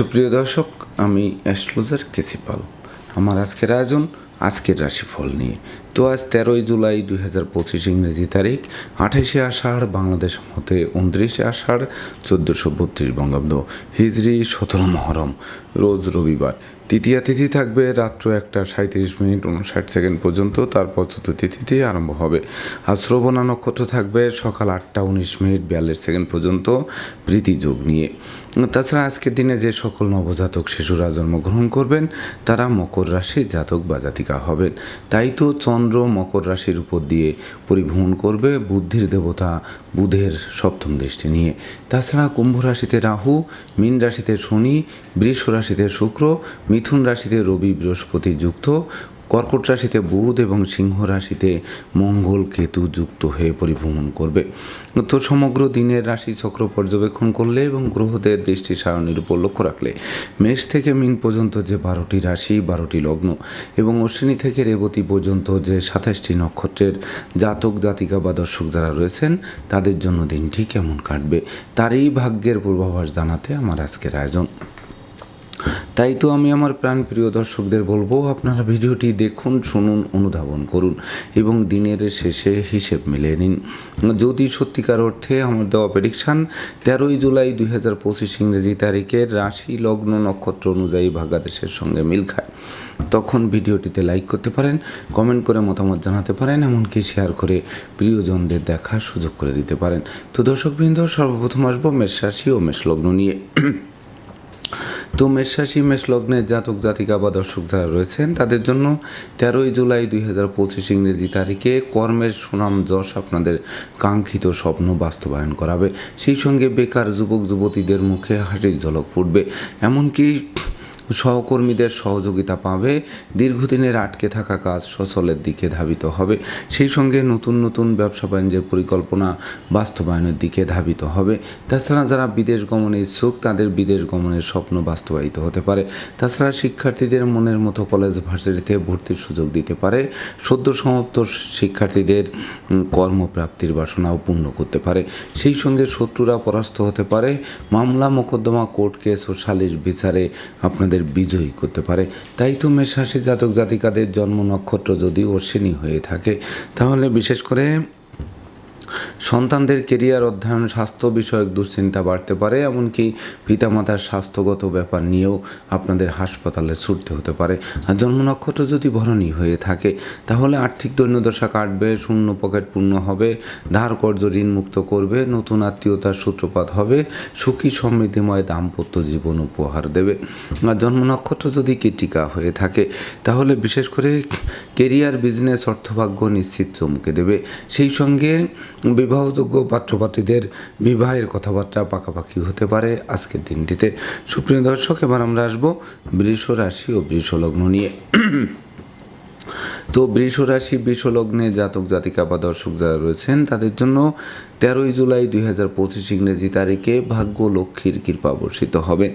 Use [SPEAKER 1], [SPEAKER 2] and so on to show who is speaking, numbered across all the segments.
[SPEAKER 1] সুপ্রিয় দর্শক, আমি অ্যাস্ট্রোলজার কেসিপাল আমার আজকের আয়োজন, আজকের রাশিফল নিয়ে। তো আজ তেরোই জুলাই দুই হাজার পঁচিশ ইংরেজি তারিখ, আঠাশে আষাঢ়, বাংলাদেশ মতে উনত্রিশে আষাঢ়, চোদ্দোশো বত্রিশ বঙ্গাব্দ হিজড়ি সতেরো মহরম, রোজ রবিবার। তৃতীয়া তিথি থাকবে রাত্র একটা সাঁত্রিশ মিনিট উনষাট সেকেন্ড পর্যন্ত, তারপর চতুর্থী আরম্ভ হবে। আর শ্রবণা নক্ষত্র থাকবে সকাল আটটা উনিশ মিনিট বিয়াল্লিশ সেকেন্ড পর্যন্ত প্রীতি যোগ নিয়ে। তাছাড়া আজকের দিনে যে সকল নবজাতক শিশুরা জন্মগ্রহণ করবেন, তারা মকর রাশির জাতক বা জাতিকা হবেন। তাই তো চন্দ্র মকর রাশির উপর দিয়ে পরিভ্রমণ করবে বুদ্ধির দেবতা বুধের সপ্তম দৃষ্টি নিয়ে। তাছাড়া কুম্ভ রাশিতে রাহু, মীন রাশিতে শনি, বৃষ রাশিতে শুক্র মিথুন রাশিতে রবি, বৃহস্পতি যুক্ত। কর্কট রাশিতে বুধ এবং সিংহ রাশিতে মঙ্গল কেতু যুক্ত হয়ে পরিভ্রমণ করবে। তো সমগ্র দিনের রাশি চক্র পর্যবেক্ষণ করলে এবং গ্রহদের দৃষ্টি সারণীর উপর লক্ষ্য রাখলে মেষ থেকে মিন পর্যন্ত যে বারোটি রাশি, বারোটি লগ্ন এবং অশ্বিনী থেকে রেবতী পর্যন্ত যে সাতাশটি নক্ষত্রের জাতক, জাতিকা বা দর্শক যারা রয়েছেন, তাদের জন্য দিনটি কেমন কাটবে, তারই ভাগ্যের পূর্বাভাস জানাতে আমার আজকের আয়োজন। তাই তো আমি আমার প্রাণ প্রিয় দর্শকদের বলব, আপনারা ভিডিওটি দেখুন, শুনুন, অনুধাবন করুন এবং দিনের শেষে হিসেব মিলিয়ে নিন। যদি সত্যিকার অর্থে আমার দেওয়া প্রেডিকশান তেরোই জুলাই দুই হাজার পঁচিশ ইংরেজি তারিখের রাশি লগ্ন নক্ষত্র অনুযায়ী ভাগাদেশের সঙ্গে মিল খায়। তখন ভিডিওটিতে লাইক করতে পারেন কমেন্ট করে মতামত জানাতে পারেন, এমনকি শেয়ার করে প্রিয়জনদের দেখার সুযোগ করে দিতে পারেন। তো দর্শকবৃন্দ, সর্বপ্রথম আসব মেষ রাশি ও মেষ লগ্ন নিয়ে। তো মেষরাশি মেষ লগ্নের জাতক, জাতিকা বা দর্শক যারা রয়েছেন, তাদের জন্য তেরোই জুলাই দুই হাজার পঁচিশ ইংরেজি তারিখে কর্মের সুনাম যশ আপনাদের কাঙ্ক্ষিত স্বপ্ন বাস্তবায়ন করাবে। সেই সঙ্গে বেকার যুবক, যুবতীদের মুখে হাসির ঝলক ফুটবে। এমনকি সহকর্মীদের সহযোগিতা পাবে। দীর্ঘদিনের আটকে থাকা কাজ সচলের দিকে ধাবিত হবে। সেই সঙ্গে নতুন নতুন ব্যবসা বাণিজ্যের পরিকল্পনা বাস্তবায়নের দিকে ধাবিত হবে। তাছাড়া যারা বিদেশ গমনে ইচ্ছুক, তাদের বিদেশ গমনের স্বপ্ন বাস্তবায়িত হতে পারে। তাছাড়া শিক্ষার্থীদের মনের মতো কলেজ ভার্সিটিতে ভর্তির সুযোগ দিতে পারে। সদ্য সমাপ্ত শিক্ষার্থীদের কর্মপ্রাপ্তির বাসনাও পূর্ণ করতে পারে। সেই সঙ্গে শত্রুরা পরাস্ত হতে পারে। মামলা, মোকদ্দমা, কোর্ট কেস ও সালিশ বিচারে আপনাদের বিজয়ী করতে পারে। তাই তো মেষরাশি জাতক জাতিকাদের জন্ম নক্ষত্র যদি অশ্বিনী হয়ে থাকে, তাহলে বিশেষ করে সন্তানদের কেরিয়ার, অধ্যয়ন, স্বাস্থ্য বিষয়ক দুশ্চিন্তা বাড়তে পারে, এমনকি পিতামাতার স্বাস্থ্যগত ব্যাপার নিয়েও আপনাদের হাসপাতালে ছুটতে হতে পারে। আর জন্ম নক্ষত্র যদি ভরণী হয়ে থাকে, তাহলে আর্থিক দৈন্যদশা কাটবে, শূন্য পকেট পূর্ণ হবে, ধার কর্য ঋণ মুক্ত করবে, নতুন আত্মীয়তার সূত্রপাত হবে, সুখী সমৃদ্ধিময় দাম্পত্য জীবন উপহার দেবে। আর জন্ম নক্ষত্র যদি কীটিকা হয়ে থাকে, তাহলে বিশেষ করে কেরিয়ার, বিজনেস, অর্থভাগ্য নিশ্চিত চমকে দেবে। সেই সঙ্গে বিবাহযোগ্য পাত্রপাত্রীদের বিবাহের কথাবার্তা পাকাপাকি হতে পারে আজকের দিনটিতে। সুপ্রিয় দর্শক, এবার আমরা আসব বৃষ রাশি ও বৃষ লগ্ন নিয়ে। তো বৃষ রাশি, বৃষ লগ্নে জাতক, জাতিকা বা দর্শক যারা রয়েছেন, তাদের জন্য তেরোই জুলাই দুই হাজার পঁচিশ ইংরেজি তারিখে ভাগ্য লক্ষ্মীর কৃপা বর্ষিত হবে।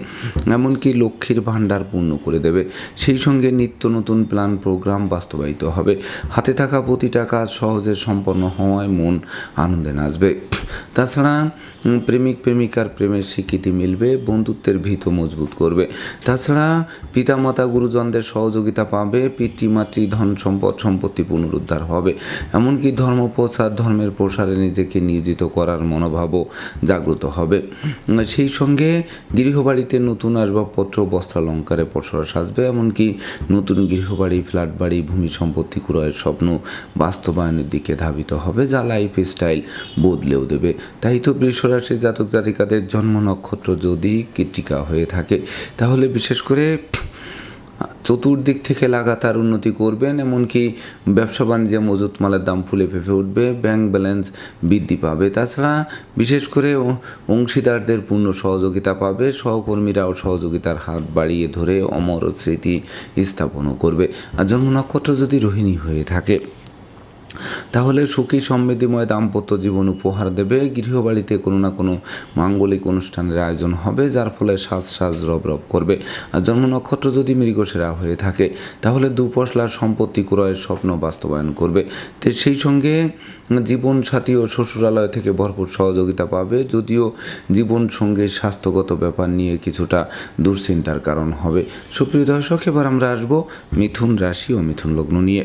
[SPEAKER 1] এমনকি লক্ষ্মীর ভাণ্ডার পূর্ণ করে দেবে। সেই সঙ্গে নিত্য নতুন প্ল্যান, প্রোগ্রাম বাস্তবায়িত হবে। হাতে থাকা প্রতিটা কাজ সহজে সম্পন্ন হওয়ায় মন আনন্দে নাচবে। তাছাড়া প্রেমিক প্রেমিকার প্রেমের স্বীকৃতি মিলবে, বন্ধুত্বের ভিত মজবুত করবে। তাছাড়া পিতামাতা গুরুজনদের সহযোগিতা পাবে পিতৃমাতৃ ধন সম্পদ, সম্পত্তি পুনরুদ্ধার হবে। এমনকি ধর্ম প্রচার ধর্মের প্রসারে নিজেকে নিয়োজিত করার মনোভাবও জাগ্রত হবে। সেই সঙ্গে গৃহবাড়িতে নতুন আসবাবপত্র, বস্ত্রালঙ্কারে পসরা সাজবে, এমনকি নতুন গৃহবাড়ি ফ্ল্যাট বাড়ি ভূমি সম্পত্তি ক্রয়ের স্বপ্ন বাস্তবায়নের দিকে ধাবিত হবে, যা লাইফ স্টাইল বদলেও দেবে। তাই তো বৃষরাশি জাতক জাতিকাদের জন্ম নক্ষত্র যদি কৃতিকা হয়ে থাকে, তাহলে বিশেষ করে চতুর্দিক থেকে লাগাতার উন্নতি করবেন, এমনকি ব্যবসা বাণিজ্যে মজুত মালের দাম ফুলে ফেঁপে উঠবে, ব্যাংক ব্যালেন্স বৃদ্ধি পাবে। তাছাড়া বিশেষ করে অংশীদারদের পূর্ণ সহযোগিতা পাবে, সহকর্মীরাও সহযোগিতার হাত বাড়িয়ে ধরে অমর স্মৃতি স্থাপনও করবে। আর জন্ম নক্ষত্র যদি রোহিণী হয়ে থাকে তাহলে সুখী সমৃদ্ধিময় দাম্পত্য জীবন উপহার দেবে। গৃহবাড়িতে কোনো না কোনো মাঙ্গলিক অনুষ্ঠানের আয়োজন হবে, যার ফলে সাজ সাজ রব রব করবে। আর জন্ম নক্ষত্র যদি মৃগসেরা হয়ে থাকে, তাহলে দুপশলার সম্পত্তি ক্রয়ের স্বপ্ন বাস্তবায়ন করবে। তো সেই সঙ্গে জীবন সাথী ও শ্বশুরালয় থেকে ভরপুর সহযোগিতা পাবে, যদিও জীবন সঙ্গে স্বাস্থ্যগত ব্যাপার নিয়ে কিছুটা দুশ্চিন্তার কারণ হবে। সুপ্রিয় দর্শক, এবার আমরা আসব মিথুন রাশি ও মিথুন লগ্ন নিয়ে।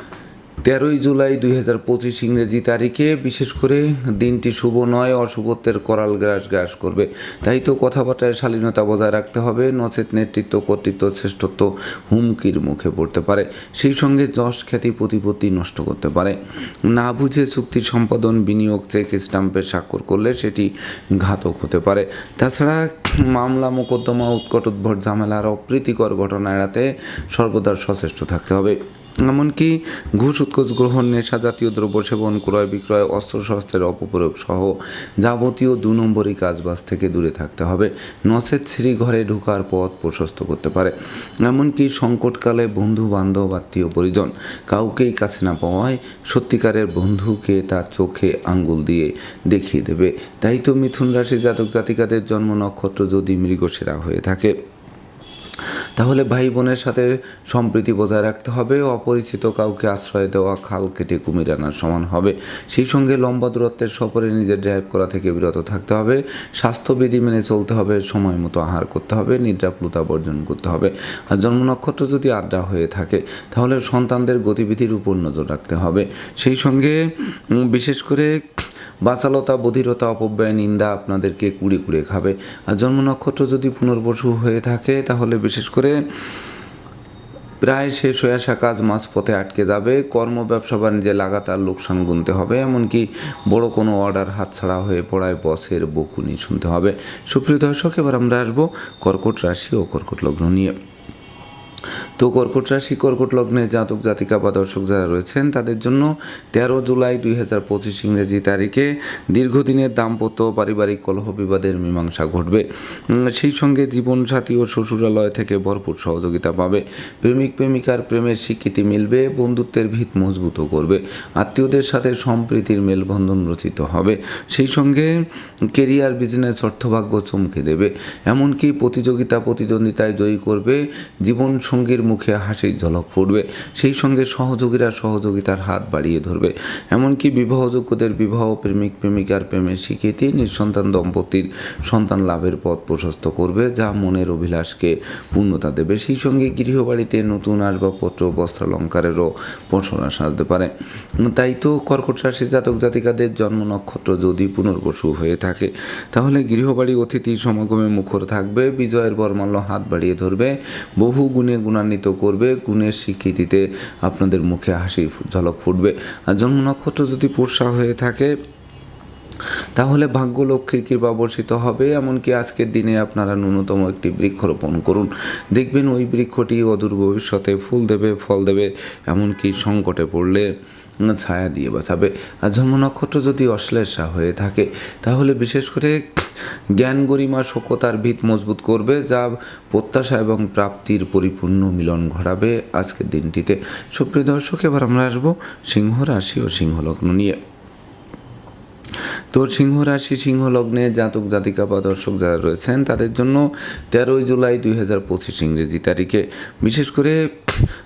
[SPEAKER 1] তেরোই জুলাই দুই হাজার পঁচিশ ইংরেজি তারিখে বিশেষ করে দিনটি শুভ নয়, অশুভত্বের করাল গ্রাস গ্রাস করবে। তাই তো কথাবার্তায় শালীনতা বজায় রাখতে হবে, নচেত নেতৃত্ব, কর্তৃত্ব, শ্রেষ্ঠত্ব হুমকির মুখে পড়তে পারে। সেই সঙ্গে যশ খ্যাতি প্রতিপত্তি নষ্ট করতে পারে। না বুঝে চুক্তি সম্পাদন, বিনিয়োগ, চেক স্টাম্পে স্বাক্ষর করলে সেটি ঘাতক হতে পারে। তাছাড়া মামলা, মোকদ্দমা, উৎকট উদ্ভট ঝামেলার অপ্রীতিকর ঘটনা এড়াতে সর্বদা সচেষ্ট থাকতে হবে। এমনকি ঘুষ উৎকোচ গ্রহণ নেশা জাতীয় দ্রব্য সেবন, ক্রয় বিক্রয়, অস্ত্রশস্ত্রের অপপ্রয়োগ সহ যাবতীয় দু নম্বরই কাজবাজ থেকে দূরে থাকতে হবে। নচেত শ্রী ঘরে ঢোকার পথ প্রশস্ত করতে পারে। এমনকি সংকটকালে বন্ধু বান্ধব আত্মীয় পরিজন কাউকেই কাছে না পাওয়ায় সত্যিকারের বন্ধুকে তার চোখে আঙ্গুল দিয়ে দেখিয়ে দেবে। তাই তো মিথুন রাশি জাতক জাতিকাদের জন্ম নক্ষত্র যদি মৃগসেরা হয়ে থাকে। তাহলে ভাই বোনের সাথে সম্প্রীতি বজায় রাখতে হবে, অপরিচিত কাউকে আশ্রয় দেওয়া, খাল কেটে কুমির আনার সমান হবে। সেই সঙ্গে লম্বা দূরত্বের সফরে নিজের ড্রাইভ করা থেকে বিরত থাকতে হবে। স্বাস্থ্যবিধি মেনে চলতে হবে, সময় মতো আহার করতে হবে নিদ্রাপ্লুতা বর্জন করতে হবে। আর জন্ম নক্ষত্র যদি আড্ডা হয়ে থাকে, তাহলে সন্তানদের গতিবিধির উপর নজর রাখতে হবে। সেই সঙ্গে বিশেষ করে বাচালতা, বধিরতা, অপব্যয়, নিন্দা আপনাদেরকে কুড়ে কুড়ে খাবে। আর জন্ম নক্ষত্র যদি পুনর্বসু হয়ে থাকে, তাহলে বিশেষ করে প্রায় শেষ হয়ে আসা কাজ মাঝপথে আটকে যাবে। কর্ম, ব্যবসা, বাণিজ্যে লাগাতার লোকসান গুনতে হবে, এমনকি বড় কোনো অর্ডার হাতছাড়া হয়ে পড়ায় বসের বকুনি শুনতে হবে। সুপ্রিয় দর্শক, এবার আমরা আসব কর্কট রাশি ও কর্কট লগ্ন নিয়ে। তো কর্কট রাশি, কর্কট লগ্নে জাতক, জাতিকা বা দর্শক যারা রয়েছেন, তাদের জন্য তেরো জুলাই দুই হাজার পঁচিশ ইংরেজি তারিখে দীর্ঘদিনের দাম্পত্য পারিবারিক কলহ বিবাদের মীমাংসা ঘটবে। সেই সঙ্গে জীবনসাথী ও শ্বশুরালয় থেকে ভরপুর সহযোগিতা পাবে। প্রেমিক, প্রেমিকার প্রেমের স্বীকৃতি মিলবে, বন্ধুত্বের ভিত মজবুত করবে। আত্মীয়দের সাথে সম্প্রীতির মেলবন্ধন রচিত হবে। সেই সঙ্গে কেরিয়ার, বিজনেস, অর্থভাগ্য চমকে দেবে। এমনকি প্রতিযোগিতা, প্রতিদ্বন্দ্বিতায় জয়ী করবে জীবন সঙ্গীর মুখে হাসির ঝলক ফুটবে, সেই সঙ্গে সহযোগীরা সহযোগিতার হাত বাড়িয়ে ধরবে। এমনকি বিবাহযোগ্যদের বিবাহ প্রেমিক প্রেমিকার প্রেমের স্বীকৃতি নিঃসন্তান দম্পতির সন্তান লাভের পথ প্রশস্ত করবে, যা মনের অভিলাষকে পূর্ণতা দেবে। সেই সঙ্গে গৃহবাড়িতে নতুন আসবাবপত্র, বস্ত্রালঙ্কারেরও পসরা সাজতে পারে। তাই তো কর্কট রাশি জাতক জাতিকাদের জন্ম নক্ষত্র যদি পুনর্বসু হয়ে থাকে, তাহলে গৃহবাড়ি অতিথি সমাগমে মুখর থাকবে, বিজয়ের বর্মাল্য হাত বাড়িয়ে ধরবে। বহু গুণে গুণান্বিত করবে, গুণের স্বীকৃতিতে আপনাদের মুখে হাসি ঝলক ফুটবে। আর জন্ম নক্ষত্র যদি পোষা হয়ে থাকে, তাহলে ভাগ্য লক্ষ্মীর কৃপা বর্ষিত হবে, এমনকি আজকের দিনে আপনারা ন্যূনতম একটি বৃক্ষরোপণ করুন। দেখবেন ওই বৃক্ষটি অদূর ভবিষ্যতে ফুল দেবে, ফল দেবে, এমনকি সংকটে পড়লে ছায়া দিয়ে বাঁচাবে। আর জন্ম নক্ষত্র যদি অশ্লেষা হয়ে থাকে, তাহলে বিশেষ করে জ্ঞান গরিমা সক্যতার ভিত মজবুত করবে, যা প্রত্যাশা এবং প্রাপ্তির পরিপূর্ণ মিলন ঘটাবে আজকের দিনটিতে। সুপ্রিয় দর্শক, এবার আমরা আসব সিংহ রাশি ও সিংহলগ্ন নিয়ে। তো সিংহ রাশি, সিংহ লগ্নে জাতক, জাতিকা বা দর্শক যারা রয়েছেন, তাদের জন্য তেরোই জুলাই দুই হাজার পঁচিশ ইংরেজি তারিখে। বিশেষ করে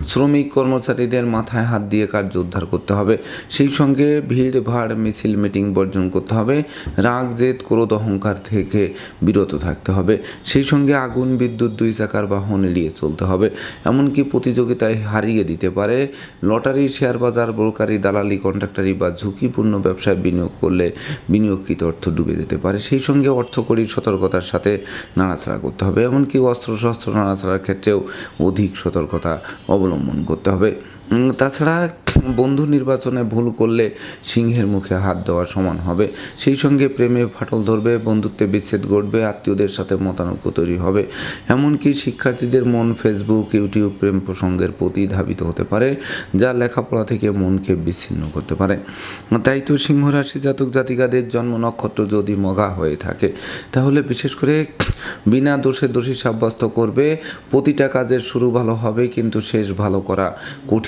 [SPEAKER 1] শ্রমিক কর্মচারীদের মাথায় হাত দিয়ে কার্য উদ্ধার করতে হবে। সেই সঙ্গে ভিড়, ভাড়, মিছিল, মিটিং বর্জন করতে হবে। রাগ, জেদ, ক্রোধ, অহংকার থেকে বিরত থাকতে হবে। সেই সঙ্গে আগুন, বিদ্যুৎ, দুই চাকার বাহন এড়িয়ে চলতে হবে। এমনকি প্রতিযোগিতায় হারিয়ে দিতে পারে। লটারি, শেয়ার বাজার, ব্রোকারি, দালালি, কন্ট্রাক্টারি বা ঝুঁকিপূর্ণ ব্যবসায় বিনিয়োগ করলে বিনিয়োগকৃত অর্থ ডুবে যেতে পারে। সেই সঙ্গে অর্থকরীর সতর্কতার সাথে নাড়াচাড়া করতে হবে। এমনকি অস্ত্র শস্ত্র নাড়াচাড়ার ক্ষেত্রেও অধিক সতর্কতা অবলম্বন করতে হবে। তাছাড়া বন্ধু নির্বাচনে ভুল করলে সিংহের মুখে হাত দেওয়া সমান হবে। সেই সঙ্গে প্রেমে ফাটল ধরবে, বন্ধুত্বে বিচ্ছেদ ঘটবে, আত্মীয়দের সাথে মতানৈক্য তৈরি হবে। এমনকি শিক্ষার্থীদের মন ফেসবুক ইউটিউব প্রেম প্রসঙ্গের প্রতি ধাবিত হতে পারে, যা লেখাপড়া থেকে মনকে বিচ্ছিন্ন করতে পারে। তাই তো সিংহ রাশি জাতক জাতিকাদের জন্ম নক্ষত্র যদি মগা হয়ে থাকে, তাহলে বিশেষ করে বিনা দোষে দোষী সাব্যস্ত করবে, প্রতিটা কাজের শুরু ভালো হবে, কিন্তু শেষ ভালো করা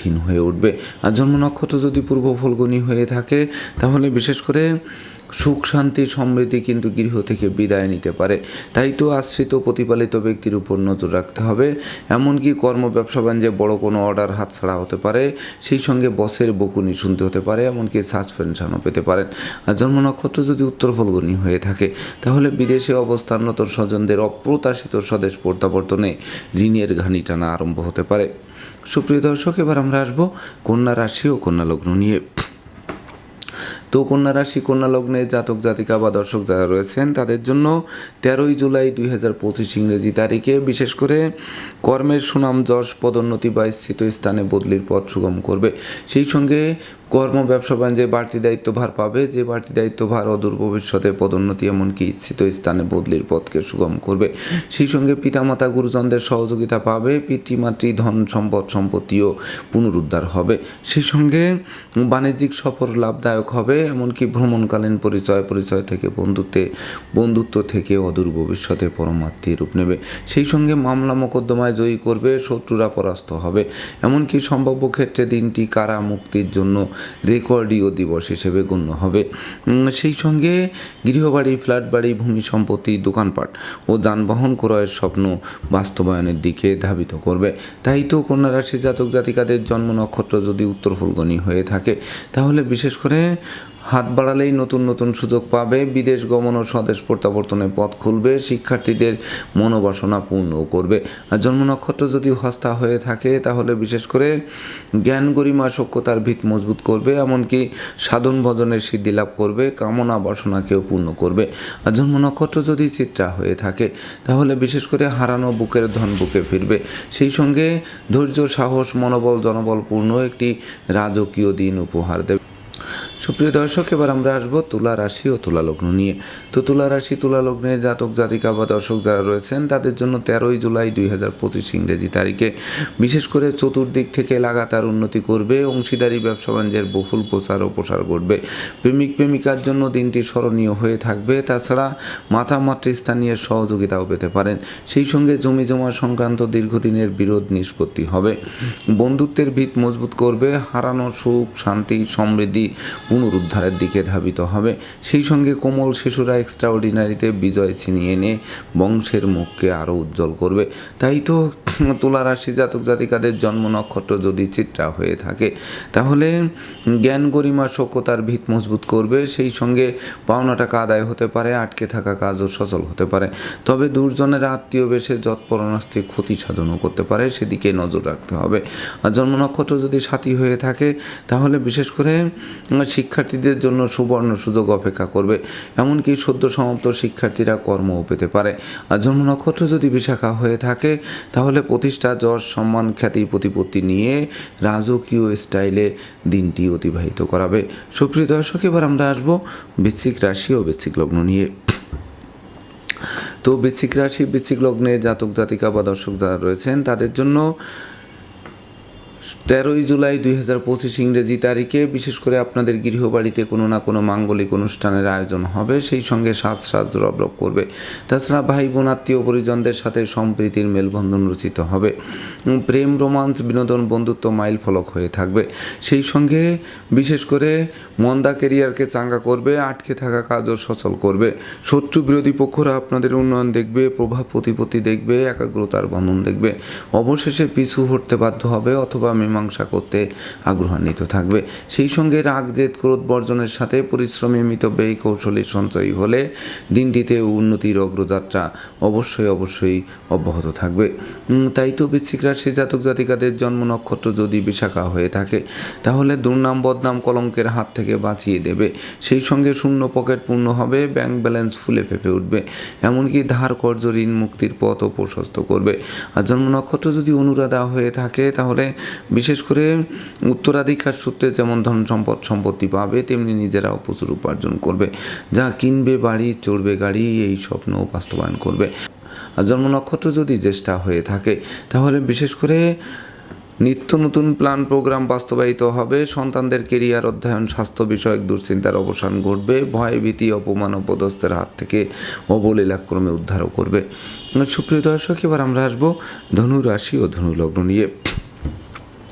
[SPEAKER 1] কঠিন হয়ে উঠবে। আর জন্ম নক্ষত্র যদি পূর্ব ফলগুনি হয়ে থাকে, তাহলে বিশেষ করে সুখ, শান্তি, সমৃদ্ধি কিন্তু গৃহ থেকে বিদায় নিতে পারে। তাই তো আশ্রিত প্রতিপালিত ব্যক্তির উপর নজর রাখতে হবে। এমনকি কর্ম, ব্যবসা, বাণিজ্যে বড় কোনো অর্ডার হাতছাড়া হতে পারে। সেই সঙ্গে বসের বকুনি শুনতে হতে পারে, এমনকি সাসপেনশনও পেতে পারেন। আর জন্ম নক্ষত্র যদি উত্তর ফলগুনি হয়ে থাকে, তাহলে বিদেশে অবস্থানরত স্বজনদের অপ্রত্যাশিত স্বদেশ প্রত্যাবর্তনে ঋণের ঘানি টানা আরম্ভ হতে পারে। সুপ্রিয় দর্শক, এবার আমরা আসব কন্যা রাশি ও কন্যা লগ্ন নিয়ে। তো কন্যা রাশি, কন্যা লগ্নে জাতক, জাতিকা বা দর্শক যারা রয়েছেন, তাদের জন্য তেরোই জুলাই দুই হাজার পঁচিশ ইংরেজি তারিখে বিশেষ করে কর্মের সুনাম, যশ, পদোন্নতি বা স্থিত স্থানে বদলির পথ সুগম করবে। সেই সঙ্গে কর্ম, ব্যবসা, বাণিজ্যে বাড়তি দায়িত্বভার পাবে। যে বাড়তি দায়িত্বভার অদূর ভবিষ্যতে পদোন্নতি এমনকি ইচ্ছিত স্থানে বদলির পথকে সুগম করবে। সেই সঙ্গে পিতামাতা, গুরুজনদের সহযোগিতা পাবে। পিতৃমাতৃ ধন, সম্পদ, সম্পত্তিও পুনরুদ্ধার হবে। সেই সঙ্গে বাণিজ্যিক সফর লাভদায়ক হবে, এমনকি ভ্রমণকালীন পরিচয় পরিচয় থেকে বন্ধুত্বে, বন্ধুত্ব থেকে অদূর ভবিষ্যতে পরমাত্মী রূপ নেবে। সেই সঙ্গে মামলা মোকদ্দমায় জয়ী করবে, শত্রুরা পরাস্ত হবে। এমনকি সম্ভাব্য ক্ষেত্রে দিনটি কারা মুক্তির জন্য রেকর্ডীয় দিবস হিসেবে গণ্য হবে। সেই সঙ্গে গৃহবাড়ি ফ্ল্যাট বাড়ি ভূমি সম্পত্তি, দোকানপাট ও যানবাহন ক্রয়ের স্বপ্ন বাস্তবায়নের দিকে ধাবিত করবে। তাই তো কন্যা রাশি জাতক জাতিকাদের জন্ম নক্ষত্র যদি উত্তর ফুলগণি হয়ে থাকে, তাহলে বিশেষ করে হাত বাড়ালেই নতুন নতুন সুযোগ পাবে, বিদেশ গমন ও স্বদেশ প্রত্যাবর্তনের পথ খুলবে, শিক্ষার্থীদের মনোবাসনা পূর্ণ করবে। আর জন্ম নক্ষত্র যদি হস্তা হয়ে থাকে, তাহলে বিশেষ করে জ্ঞান গরিমা সক্ষতার ভিত মজবুত করবে, এমনকি সাধন ভজনের সিদ্ধি লাভ করবে, কামনা বাসনাকেও পূর্ণ করবে। আর জন্ম নক্ষত্র যদি চিত্রা হয়ে থাকে, তাহলে বিশেষ করে হারানো বুকের ধন বুকে ফিরবে। সেই সঙ্গে ধৈর্য, সাহস, মনোবল জনবলপূর্ণ একটি রাজকীয় দিন উপহার দেবে। সুপ্রিয় দর্শক, এবার আমরা আসব তুলা রাশি ও তুলা লগ্ন নিয়ে। তো তুলা রাশি, তুলা লগ্নে জাতক, জাতিকা বা দর্শক যারা রয়েছেন, তাদের জন্য তেরোই জুলাই দুই হাজার পঁচিশ ইংরেজি তারিখে। বিশেষ করে চতুর্দিক থেকে লাগাতার উন্নতি করবে, অংশীদারি, ব্যবসা বাণিজ্যের বহুল প্রচার ও প্রসার ঘটবে। প্রেমিক, প্রেমিকার জন্য দিনটি স্মরণীয় হয়ে থাকবে। তাছাড়া মাতা, মাতৃস্থানীয় সহযোগিতাও পেতে পারেন। সেই সঙ্গে জমি, জমা সংক্রান্ত দীর্ঘদিনের বিরোধ নিষ্পত্তি হবে। বন্ধুত্বের ভিত মজবুত করবে, হারানো সুখ, শান্তি, সমৃদ্ধি পুনরুদ্ধারের দিকে ধাবিত হবে। সেই সঙ্গে কোমল শিশুরা এক্সট্রা অর্ডিনারিতে বিজয় ছিনিয়ে এনে বংশের মুখকে আরও উজ্জ্বল করবে। তাই তো তুলা রাশি জাতক জাতিকাদের জন্ম নক্ষত্র যদি চিত্রা হয়ে থাকে, তাহলে জ্ঞান গরিমা সক্ষতার ভিত মজবুত করবে। সেই সঙ্গে পাওনা টাকা আদায় হতে পারে, আটকে থাকা কাজও সচল হতে পারে। তবে দুর্জনের আত্মীয় বেশে যৎপরণাস্তি ক্ষতি সাধনও করতে পারে, সেদিকে নজর রাখতে হবে। আর জন্ম নক্ষত্র যদি সাথী হয়ে থাকে, তাহলে বিশেষ করে শিক্ষার্থীদের জন্য সুবর্ণ সুযোগ অপেক্ষা করবে। এমনকি সদ্য সমাপ্ত শিক্ষার্থীরা কর্মও পেতে পারে। আর জন্ম নক্ষত্র যদি বিশাখা হয়ে থাকে, তাহলে প্রতিষ্ঠা, যশ, সম্মান, খ্যাতি, প্রতিপত্তি নিয়ে রাজকীয় স্টাইলে দিনটি অতিবাহিত করাবে। সুপ্রিয় দর্শক, এবার আমরা আসব বৃশ্চিক রাশি ও বৃশ্চিক লগ্ন নিয়ে। তো বৃশ্চিক রাশি, বৃশ্চিক লগ্নে জাতক জাতিকা বা দর্শক যারা রয়েছেন, তাদের জন্য তেরোই জুলাই দুই হাজার পঁচিশ ইংরেজি তারিখে, বিশেষ করে আপনাদের গৃহবাড়িতে কোনো না কোনো মাঙ্গলিক অনুষ্ঠানের আয়োজন হবে, সেই সঙ্গে সাজ সাজ রবরব করবে। তাছাড়া ভাই বোন আত্মীয় পরিজনদের সাথে সম্প্রীতির মেলবন্ধন রচিত হবে। প্রেম, রোমাঞ্চ, বিনোদন, বন্ধুত্ব মাইল ফলক হয়ে থাকবে। সেই সঙ্গে বিশেষ করে মন্দা কেরিয়ারকে চাঙ্গা করবে, আটকে থাকা কাজও সচল করবে। শত্রু বিরোধী পক্ষরা আপনাদের উন্নয়ন দেখবে, প্রভাব প্রতিপত্তি দেখবে, একাগ্রতার বন্ধন দেখবে। অবশেষে পিছু হটতে বাধ্য হবে অথবা মীমাংসা করতে আগ্রহান্বিত থাকবে। সেই সঙ্গে রাগ, জেদ, ক্রোধ বর্জনের সাথে পরিশ্রমী মিত ব্যয় কৌশলী সঞ্চয়ী হলে দিনটিতে উন্নতির অগ্রযাত্রা অবশ্যই অবশ্যই অব্যাহত থাকবে। তাই তো বৃশ্চিক রাশি জাতক জাতিকাদের জন্ম নক্ষত্র যদি বিশাখা হয়ে থাকে, তাহলে দুর্নাম, বদনাম কলঙ্কের হাত থেকে বাঁচিয়ে দেবে। সেই সঙ্গে শূন্য পকেট পূর্ণ হবে, ব্যাংক ব্যালেন্স ফুলে ফেপে উঠবে। এমনকি ধার কর্য ঋণ, মুক্তির পথও প্রশস্ত করবে। আর জন্ম নক্ষত্র যদি অনুরাধা হয়ে থাকে, তাহলে বিশেষ করে উত্তরাধিকার সূত্রে যেমন ধন সম্পদ সম্পত্তি পাবে, তেমনি নিজেরাও প্রচুর উপার্জন করবে। যা কিনবে, বাড়ি, চড়বে, গাড়ি, এই স্বপ্ন বাস্তবায়ন করবে। আর জন্ম নক্ষত্র যদি জ্যেষ্ঠা হয়ে থাকে, তাহলে বিশেষ করে নিত্য নতুন প্ল্যান প্রোগ্রাম বাস্তবায়িত হবে। সন্তানদের কেরিয়ার অধ্যয়ন, স্বাস্থ্য বিষয়ক দুশ্চিন্তার অবসান ঘটবে। ভয় ভীতি অপমান ও পদস্থের হাত থেকে অবলীলাক্রমে উদ্ধারও করবে। সুপ্রিয় দর্শক, এবার আমরা আসব ধনু রাশি ও ধনুলগ্ন নিয়ে।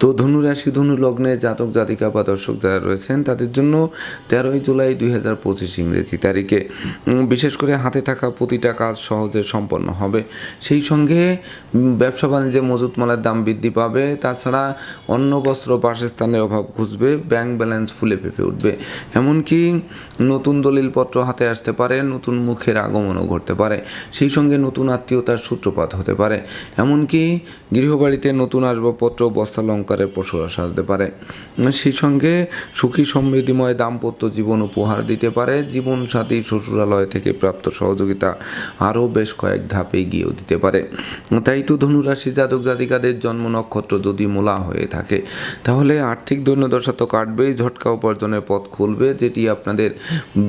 [SPEAKER 1] তো ধনু রাশি, ধনু লগ্নে জাতক, জাতিকা বা দর্শক যারা রয়েছেন, তাদের জন্য তেরোই জুলাই দুই হাজার পঁচিশ ইংরেজি তারিখে। বিশেষ করে হাতে থাকা প্রতিটা কাজ সহজে সম্পন্ন হবে। সেই সঙ্গে ব্যবসা বাণিজ্যে মজুত মালের দাম বৃদ্ধি পাবে। তাছাড়া অন্য বস্ত্র, বাসস্থানের অভাব ঘুষবে ব্যাংক ব্যালেন্স ফুলে ফেপে উঠবে। এমনকি নতুন দলিলপত্র হাতে আসতে পারে, নতুন মুখের আগমনও ঘটতে পারে। সেই সঙ্গে নতুন আত্মীয়তার সূত্রপাত হতে পারে। এমনকি গৃহবাড়িতে নতুন আসবাবপত্র বস্ত্রালঙ্কারের পশুরা সাজতে পারে। সেই সঙ্গে সুখী সমৃদ্ধিময় দাম্পত্য জীবন উপহার দিতে পারে। জীবনসাথী শ্বশুরালয় থেকে প্রাপ্ত সহযোগিতা আরও বেশ কয়েক ধাপে গিয়েও দিতে পারে। তাই তো ধনুরাশি জাতক জাতিকাদের জন্ম নক্ষত্র যদি মূলা হয়ে থাকে, তাহলে আর্থিক দৈন্যদশা তো কাটবেই ঝটকা উপার্জনের পথ খুলবে, যেটি আপনাদের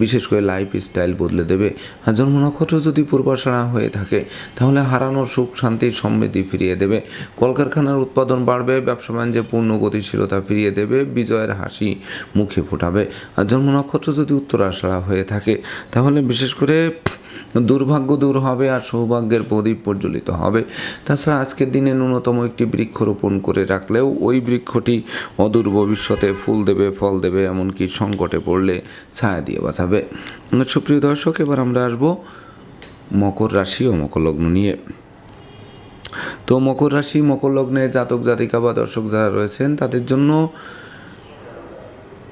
[SPEAKER 1] বিশেষ করে লাইফ স্টাইল বদলে দেবে। আর জন্ম নক্ষত্র যদি পূর্বাশারা হয়ে থাকে, তাহলে হারানো সুখ, শান্তি, সমৃদ্ধি ফিরিয়ে দেবে। কলকারখানার উৎপাদন বাড়বে, ব্যবসা বাণিজ্যে পূর্ণ গতিশীলতা ফিরিয়ে দেবে, বিজয়ের হাসি মুখে ফোটাবে। আর জন্ম নক্ষত্র যদি উত্তরাশারা হয়ে থাকে, তাহলে বিশেষ করে দুর্ভাগ্য দূর হবে আর সৌভাগ্যের প্রদীপ প্রজ্বলিত হবে। তাছাড়া আজকের দিনে ন্যূনতম একটি বৃক্ষ রোপণ করে রাখলেও ওই বৃক্ষটি অদূর ভবিষ্যতে ফুল দেবে, ফল দেবে, এমনকি সংকটে পড়লে ছায়া দিয়ে বাঁচাবে। সুপ্রিয় দর্শক, এবার আমরা আসব মকর রাশি ও মকর লগ্ন নিয়ে। তো মকর রাশি মকর লগ্নে জাতক জাতিকা বা দর্শক যারা রয়েছেন তাদের জন্য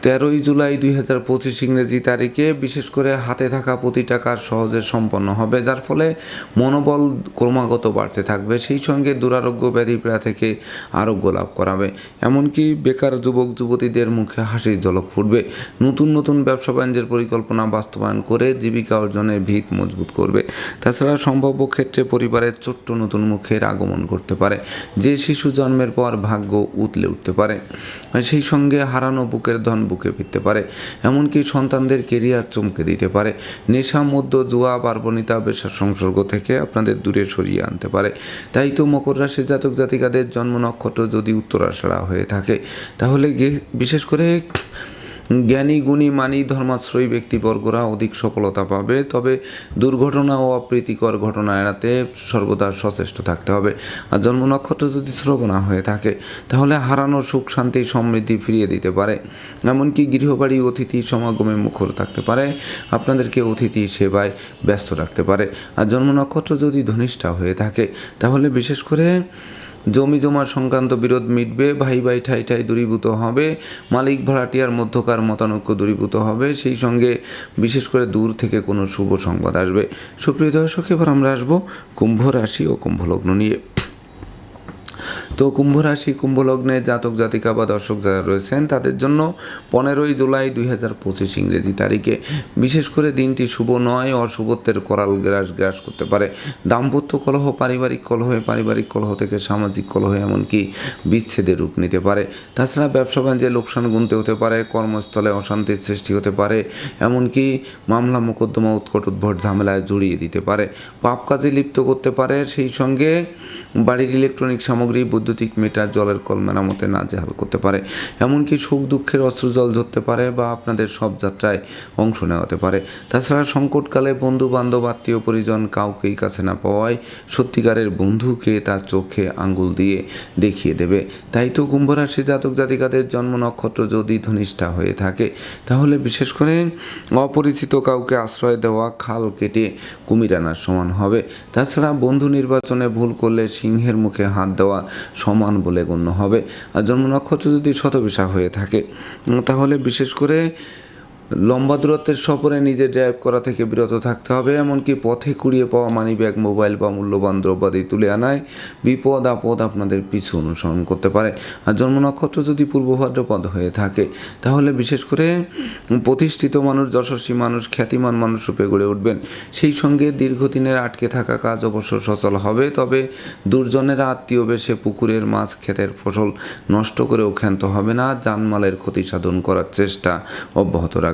[SPEAKER 1] তেরোই জুলাই দুই হাজার পঁচিশ ইংরেজি তারিখে বিশেষ করে হাতে থাকা প্রতিটা কাজ সহজে সম্পন্ন হবে, যার ফলে মনোবল ক্রমাগত বাড়তে থাকবে। সেই সঙ্গে দুরারোগ্য ব্যাধিপীড়া থেকে আরোগ্য লাভ করাবে। এমনকি বেকার যুবক, যুবতীদের মুখে হাসির ঝলক ফুটবে। নতুন নতুন ব্যবসা বাণিজ্যের পরিকল্পনা বাস্তবায়ন করে জীবিকা অর্জনের ভিত মজবুত করবে। তাছাড়া সম্ভাব্য ক্ষেত্রে পরিবারের ছোট্ট নতুন মুখের আগমন করতে পারে, যে শিশু জন্মের পর ভাগ্য উতলে উঠতে পারে। সেই সঙ্গে হারানো বুকের ধন বুকে ফিরতে পারে। এমনকি সন্তানদের কেরিয়ার চমকে দিতে পারে। নেশা মধ্য জোয়া, পার্বণিতা বেশার সংসর্গ থেকে আপনাদের দূরে সরিয়ে আনতে পারে। তাই তো মকর রাশি জাতক জাতিকাদের জন্ম নক্ষত্র যদি উত্তরাশারা হয়ে থাকে, তাহলে বিশেষ করে জ্ঞানী, গুণী, মানি, ধর্মাশ্রয়ী ব্যক্তিবর্গরা অধিক সফলতা পাবে। তবে দুর্ঘটনা ও অপ্রীতিকর ঘটনা এড়াতে সর্বদা সচেষ্ট থাকতে হবে। আর জন্ম নক্ষত্র যদি শ্রবণা হয়ে থাকে, তাহলে হারানো সুখ, শান্তি, সমৃদ্ধি ফিরিয়ে দিতে পারে। এমনকি গৃহবাড়ি, অতিথি, সমাগমে মুখর থাকতে পারে। আপনাদেরকে অতিথি সেবায় ব্যস্ত রাখতে পারে। আর জন্ম নক্ষত্র যদি ধনিষ্ঠা হয়ে থাকে, তাহলে বিশেষ করে জমি জমা সংক্রান্ত বিরোধ মিটবে, ভাই ভাই ঠাই ঠাই দূরীভূত হবে, মালিক ভাড়াটিয়ার মধ্যকার মতানৈক্য দূরীভূত হবে, সেই সঙ্গে বিশেষ করে দূর থেকে কোনো শুভ সংবাদ আসবে। সুপ্রিয় দর্শক, এবার আমরা আসব কুম্ভ রাশি ও কুম্ভ লগ্ন নিয়ে। তো কুম্ভ রাশি কুম্ভ লগ্নে জাতক, জাতিকা বা দর্শক যারা রয়েছেন, তাদের জন্য পনেরোই জুলাই দুই হাজার পঁচিশ ইংরেজি তারিখে। বিশেষ করে দিনটি শুভ নয়, অশুভত্বের করাল গ্রাস গ্রাস করতে পারে। দাম্পত্য কলহ, পারিবারিক কলহে, পারিবারিক কলহ থেকে সামাজিক কলহ এমনকি বিচ্ছেদের রূপ নিতে পারে। তাছাড়া ব্যবসা বাণিজ্যে লোকসান গুনতে হতে পারে, কর্মস্থলে অশান্তির সৃষ্টি হতে পারে, এমনকি মামলা, মোকদ্দমা, উৎকট উদ্ভট ঝামেলায় জড়িয়ে দিতে পারে। পাপ কাজে লিপ্ত করতে পারে, সেই সঙ্গে বাড়ির ইলেকট্রনিক সামগ্রী বৈদ্যুতিক মিটার জলের কল মেরামতে নাজেহাল করতে পারে, এমনকি সুখ দুঃখের অশ্রুজল ধরতে পারে বা আপনাদের সব যাত্রায় অংশ নেওয়াতে পারে। তাছাড়া সংকটকালে বন্ধু বান্ধব আত্মীয় পরিজন কাউকেই কাছে না পাওয়ায় সত্যিকারের বন্ধুকে তার চোখে আঙ্গুল দিয়ে দেখিয়ে দেবে। তাই তো কুম্ভ রাশি জাতক জাতিকাদের জন্ম নক্ষত্র যদি ধনিষ্ঠা হয়ে থাকে, তাহলে বিশেষ করে অপরিচিত কাউকে আশ্রয় দেওয়া খাল কেটে কুমির আনার সমান হবে। তাছাড়া বন্ধু নির্বাচনে ভুল করলে সিংহের মুখে হাত দেওয়া সমান বলে গণ্য হবে। আর জন্ম নক্ষত্র যদি শতবিশা হয়ে থাকে তাহলে বিশেষ করে লম্বা দূরত্বের সফরে নিজে ড্রাইভ করা থেকে বিরত থাকতে হবে, এমনকি পথে কুড়িয়ে পাওয়া মানি ব্যাগ মোবাইল বা মূল্যবান দ্রব্যাদি তুলে আনায় বিপদ আপদ আপনাদের পিছু অনুসরণ করতে পারে। আর জন্ম নক্ষত্র যদি পূর্ব ভাদ্রপদ হয়ে থাকে, তাহলে বিশেষ করে প্রতিষ্ঠিত মানুষ, যশস্বী মানুষ, খ্যাতিমান মানুষ রূপে গড়ে উঠবেন। সেই সঙ্গে দীর্ঘদিনের আটকে থাকা কাজ অবশ্য সচল হবে, তবে দুর্জনেরা আত্মীয় বেশে পুকুরের মাছ, ক্ষেতের ফসল নষ্ট করেও ক্ষান্ত হবে না, জানমালের ক্ষতি সাধন করার চেষ্টা অব্যাহত রাখবে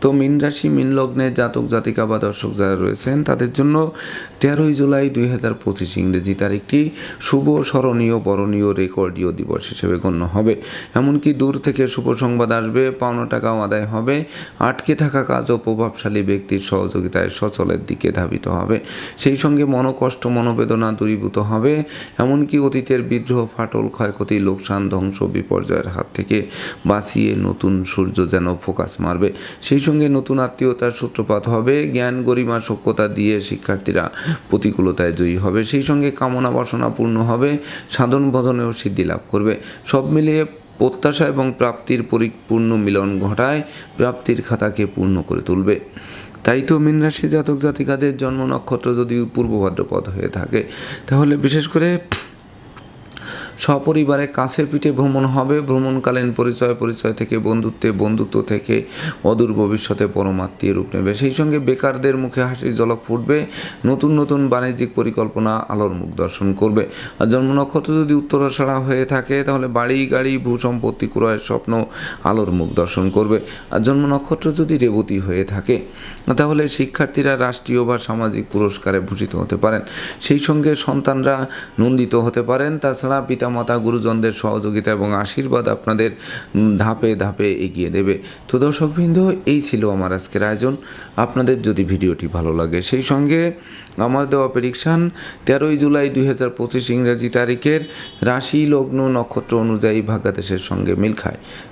[SPEAKER 1] তো মীন রাশি, মীন লগ্নের জাতক, জাতিকা বা দর্শক যারা রয়েছেন, তাদের জন্য তেরোই জুলাই দুই হাজার পঁচিশ ইংরেজি তারিখটি শুভ, স্মরণীয়, বরণীয়, রেকর্ডীয় দিবস হিসেবে গণ্য হবে। এমনকি দূর থেকে শুভ সংবাদ আসবে, পাওনা টাকাও আদায় হবে, আটকে থাকা কাজ ও প্রভাবশালী ব্যক্তির সহযোগিতায় সচলের দিকে ধাবিত হবে। সেই সঙ্গে মনোকষ্ট, মনোবেদনা দূরীভূত হবে, এমনকি অতীতের বিদ্রোহ, ফাটল, ক্ষয়ক্ষতি, লোকসান, ধ্বংস, বিপর্যয়ের হাত থেকে বাঁচিয়ে নতুন সূর্য যেন ফোকাস মারবে। সেই সঙ্গে নতুন আত্মীয়তার সূত্রপাত হবে, জ্ঞান গরিমা সক্ষতা দিয়ে শিক্ষার্থীরা প্রতিকূলতায় জয়ী হবে। সেই সঙ্গে কামনা বাসনা পূর্ণ হবে, সাধন ভজনেও সিদ্ধি লাভ করবে। সব মিলিয়ে প্রত্যাশা এবং প্রাপ্তির পরিপূর্ণ মিলন ঘটায়, প্রাপ্তির খাতাকে পূর্ণ করে তুলবে। তাই তো মীন রাশি জাতক জাতিকাদের জন্ম নক্ষত্র যদি পূর্ব ভাদ্রপদ হয়ে থাকে, তাহলে বিশেষ করে সপরিবারে কাছের পিঠে ভ্রমণ হবে। ভ্রমণকালীন পরিচয় পরিচয় থেকে বন্ধুত্বে, বন্ধুত্ব থেকে অদূর ভবিষ্যতে পরমাত্মীয় রূপ নেবে। সেই সঙ্গে বেকারদের মুখে হাসির ঝলক ফুটবে। নতুন নতুন বাণিজ্যিক পরিকল্পনা আলোর মুখ দর্শন করবে। আর জন্ম নক্ষত্র যদি উত্তরাষাঢ়া হয়ে থাকে, তাহলে বাড়ি, গাড়ি ভূ সম্পত্তি ক্রয়ের স্বপ্ন আলোর মুখ দর্শন করবে। আর জন্ম নক্ষত্র যদি রেবতী হয়ে থাকে তাহলে শিক্ষার্থীরা রাষ্ট্রীয় বা সামাজিক পুরস্কারে ভূষিত হতে পারেন। সেই সঙ্গে সন্তানরা নন্দিত হতে পারেন। তাছাড়া পিতামাতা, গুরুজনদের সহযোগিতা এবং আশীর্বাদ আপনাদের ধাপে ধাপে এগিয়ে দেবে। তো দর্শকবৃন্দ, এই ছিল আমার আজকের আয়োজন। আপনাদের যদি ভিডিওটি ভালো লাগে, সেই সঙ্গে আমার দেওয়া প্রেডিকশান তেরোই জুলাই দুই হাজার পঁচিশ ইংরাজি তারিখের রাশি, লগ্ন, নক্ষত্র অনুযায়ী ভাগ্যাদেশের সঙ্গে মিল খায়।